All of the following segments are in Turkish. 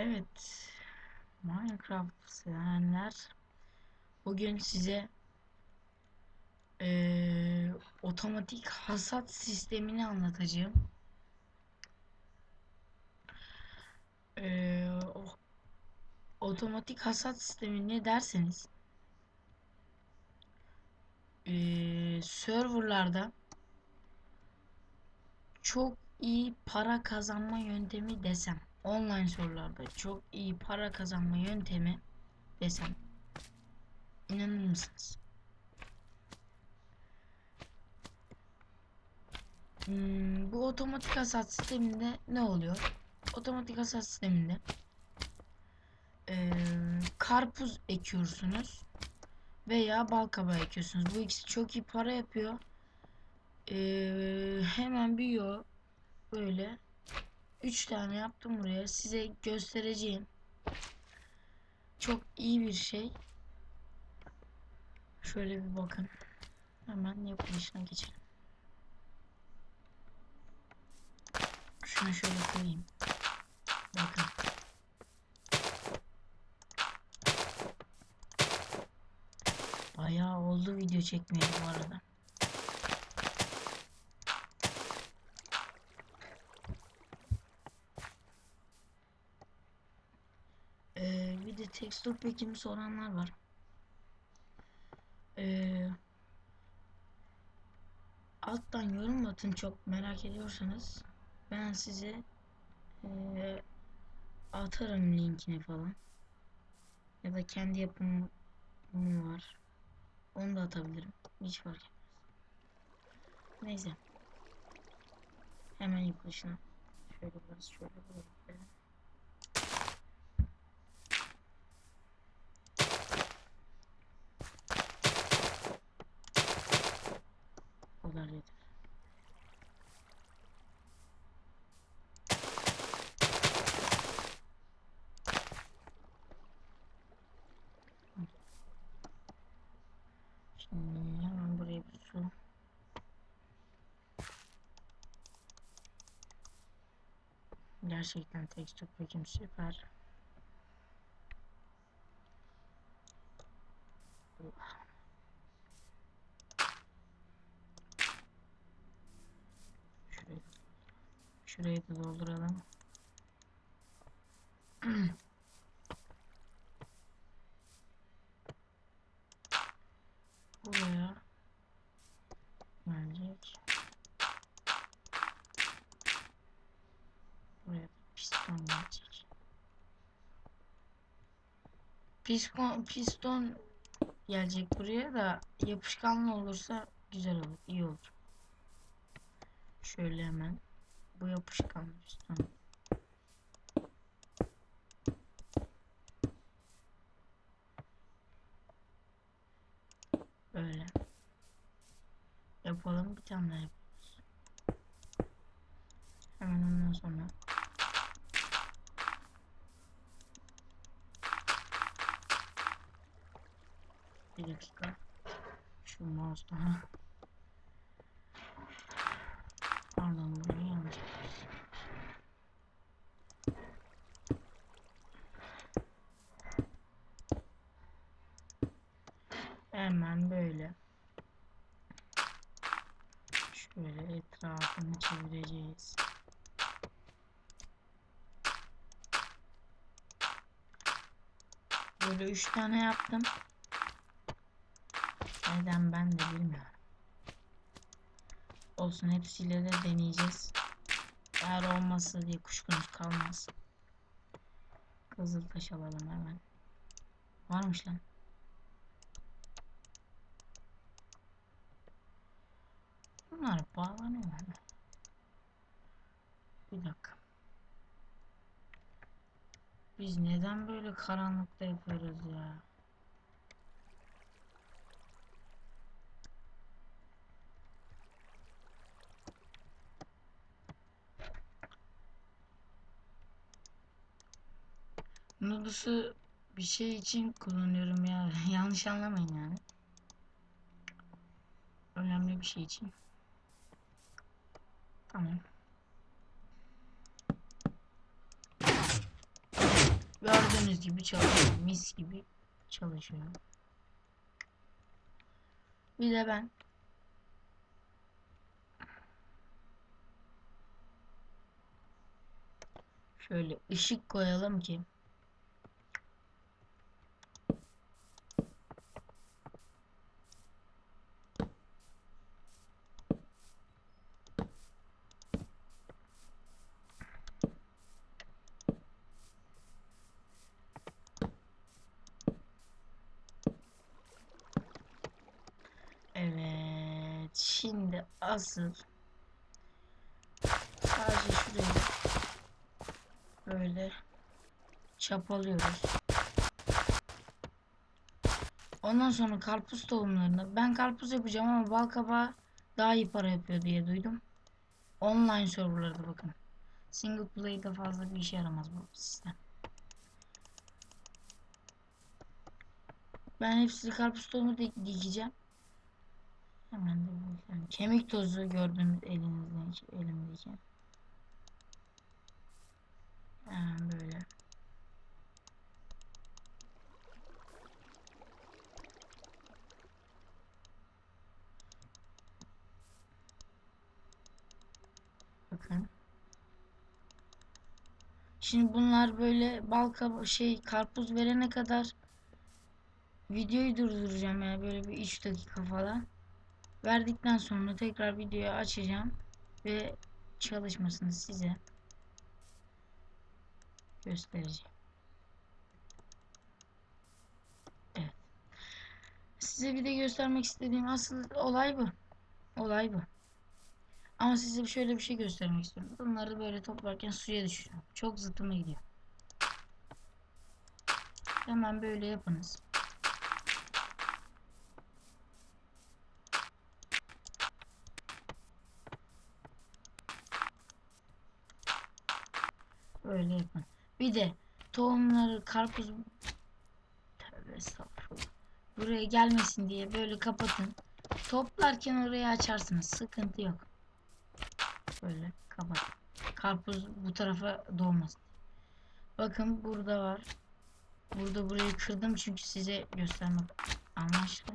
Evet. Minecraft sevenler bugün size eee, otomatik hasat sistemini anlatacağım. O- otomatik hasat sistemi ne derseniz eee serverlarda çok iyi para kazanma yöntemi desem online sorularda çok iyi para kazanma yöntemi desem inanır mısınız? Hmm, bu otomatik hasat sisteminde ne oluyor? Otomatik hasat sisteminde eee, karpuz ekiyorsunuz veya bal kabağı ekiyorsunuz. Bu ikisi çok iyi para yapıyor. Eee, hemen büyüyor böyle. 3 tane yaptım buraya. Size göstereceğim. Çok iyi bir şey. Şöyle bir bakın. Hemen yapılışına geçelim. Şunu şöyle koyayım. Bakın. Bayağı oldu video çekmeye bu arada. Tekstür pekimi soranlar var. Ee, alttan yorum atın çok merak ediyorsanız. Ben size ee, atarım linkini falan. Ya da kendi yapımım var. Onu da atabilirim. Hiç fark etmez. Neyse. Hemen yapılışına. Şöyle biraz şöyle böyle. O kadar yeter. Şimdi hemen buraya bir su. Gerçekten tekstür pekim süper. Şurayı, şurayı da dolduralım. Buraya gelecek. Buraya da piston piston gelecek buraya da yapışkanlı olursa güzel olur, iyi olur. Şöyle hemen bu yapışkan piston. Böyle. Yapalım bir tane daha yapıyoruz. Hemen ondan sonra bir dakika şu mouse'da ha. Pardon burayı yanlış. Hemen böyle şöyle etrafını çevireceğiz. Böyle üç tane yaptım. Neden ben de bilmiyorum. Olsun hepsiyle de deneyeceğiz. Eğer olmazsa diye kuşkunuz kalmaz. Kızıl taş alalım hemen. Varmış lan. Bunlar bağlanıyor mu? Bir dakika. Biz neden böyle karanlıkta yapıyoruz ya? Nudus'u bir şey için kullanıyorum ya. Yanlış anlamayın yani. Önemli bir şey için. Tamam. Gördüğünüz gibi çalışıyor. Mis gibi çalışıyor. Bir de ben şöyle ışık koyalım ki Evet. Asıl sadece şurayı böyle çapalıyoruz. Ondan sonra karpuz tohumlarını ben karpuz yapacağım ama bal kabağı daha iyi para yapıyor diye duydum. Online serverlarda bakın. Single play'de fazla bir işe yaramaz bu sistem. Ben hepsini karpuz tohumu dik- dikeceğim. Hemen de bakalım. Kemik tozu gördüğünüz elinizden elimdeki. Hemen böyle. Bakın. Şimdi bunlar böyle bal şey karpuz verene kadar videoyu durduracağım yani böyle bir 3 dakika falan. Verdikten sonra tekrar videoyu açacağım ve çalışmasını size göstereceğim. Size bir de göstermek istediğim asıl olay bu. Olay bu. Ama size şöyle bir şey göstermek istiyorum. Bunları böyle toplarken suya düşürüyorum. Çok zıtıma gidiyor. Hemen böyle yapınız. Böyle yapın. Bir de tohumları karpuz Tövbe. Buraya gelmesin diye böyle kapatın. Toplarken orayı açarsınız. Sıkıntı yok. Böyle kapat. Karpuz bu tarafa doğmasın. Bakın burada var. Burada burayı kırdım çünkü size göstermek amaçlı.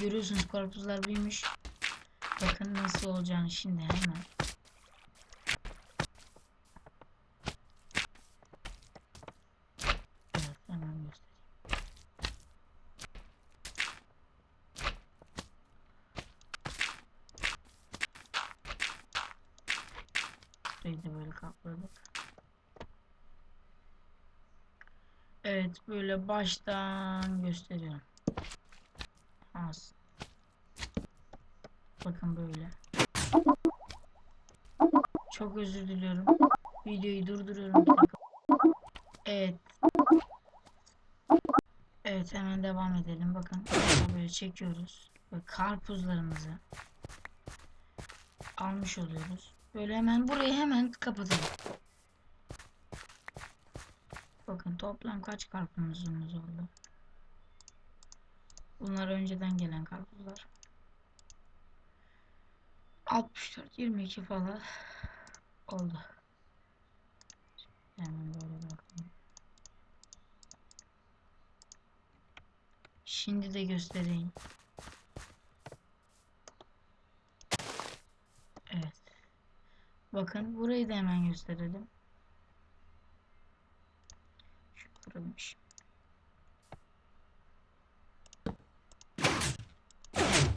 Görüyorsunuz karpuzlar büyümüş. Bakın nasıl olacağını şimdi hemen. Evet hemen göstereyim. Böyle kapladık. Evet böyle baştan gösteriyorum. Az. Bakın böyle. Çok özür diliyorum. Videoyu durduruyorum. Evet. Evet hemen devam edelim. Bakın böyle çekiyoruz. Ve karpuzlarımızı almış oluyoruz. Böyle hemen burayı hemen kapatalım. Bakın toplam kaç karpuzumuz oldu. Bunlar önceden gelen karpuzlar. 64 22 falan oldu. Hemen böyle bakalım. Şimdi de göstereyim. Evet. Bakın burayı da hemen gösterelim. Şu kırılmış.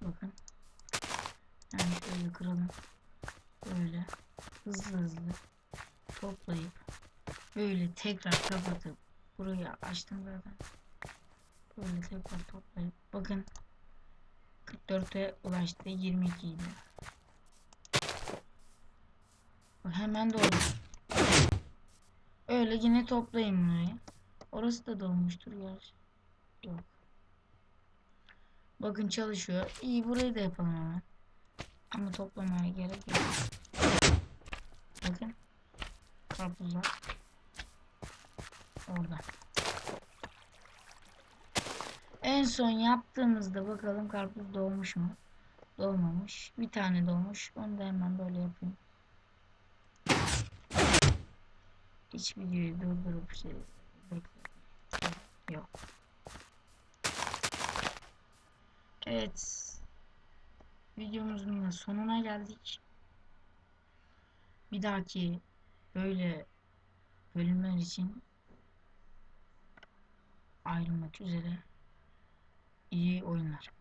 Bakın. Yani şöyle kıralım. Böyle hızlı hızlı toplayıp böyle tekrar kapatıp burayı açtım zaten. Böyle tekrar toplayıp bakın 44'e ulaştı 22 idi. Hemen doldu. Öyle yine toplayayım burayı. Orası da dolmuştur gerçi. Yok. Bakın çalışıyor. İyi burayı da yapalım hemen. Ama toplamaya gerek yok. Bakın. Karpuzlar. Orada. En son yaptığımızda bakalım karpuz doğmuş mu? Doğmamış. Bir tane doğmuş. Onu da hemen böyle yapayım. Hiç videoyu durdurup şey. Yok. Evet. Videomuzun da sonuna geldik. Bir dahaki böyle bölümler için ayrılmak üzere iyi oyunlar.